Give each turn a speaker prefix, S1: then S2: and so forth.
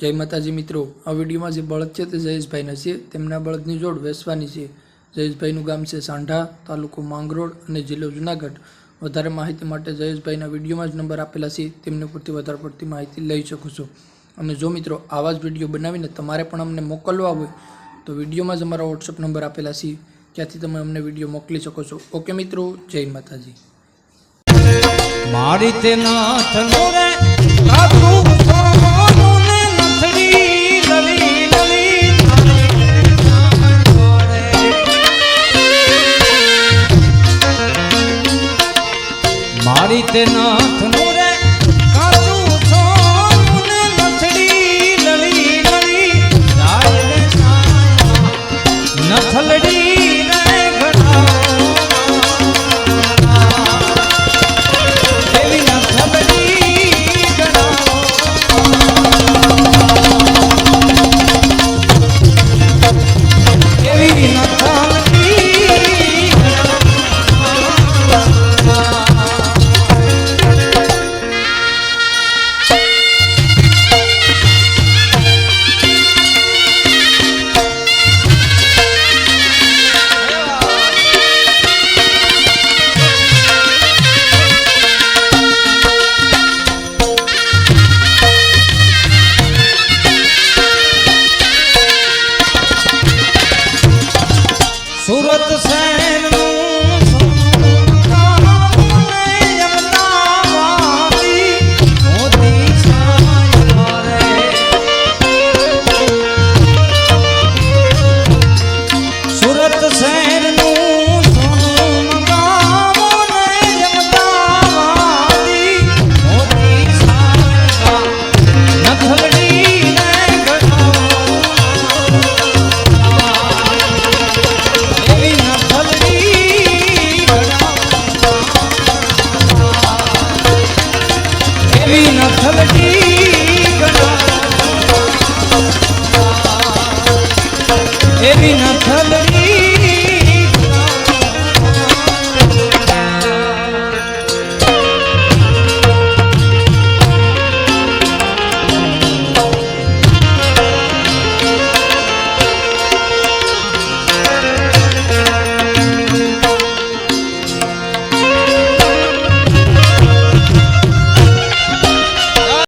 S1: જય માતાજી મિત્રો, આ વિડીયોમાં જે બળદ છે તે જયેશભાઈના છે. તેમના બળદની જોડ વેસવાની છે. જયેશભાઈનું ગામ છે સાંઢા તાલુકો માંગરોળ અને જિલ્લો જુનાગઢ. વધારે માહિતી માટે જયેશભાઈના વિડીયોમાં જ નંબર આપેલા છે. તેમને પૂરતી વધારે પડતી માહિતી લઈ શકો છો. અને જો મિત્રો, આવા જ વીડિયો બનાવીને તમારે પણ અમને મોકલવા હોય, તો વિડીયોમાં જ અમારા વોટ્સઅપ નંબર આપેલા છે. ત્યાંથી તમે અમને વીડિયો મોકલી શકો છો. ઓકે મિત્રો, જય માતાજી.
S2: મારી તે નાથ ਤੇ ਨਾਥ ਨੂੰ એવી ન થલડી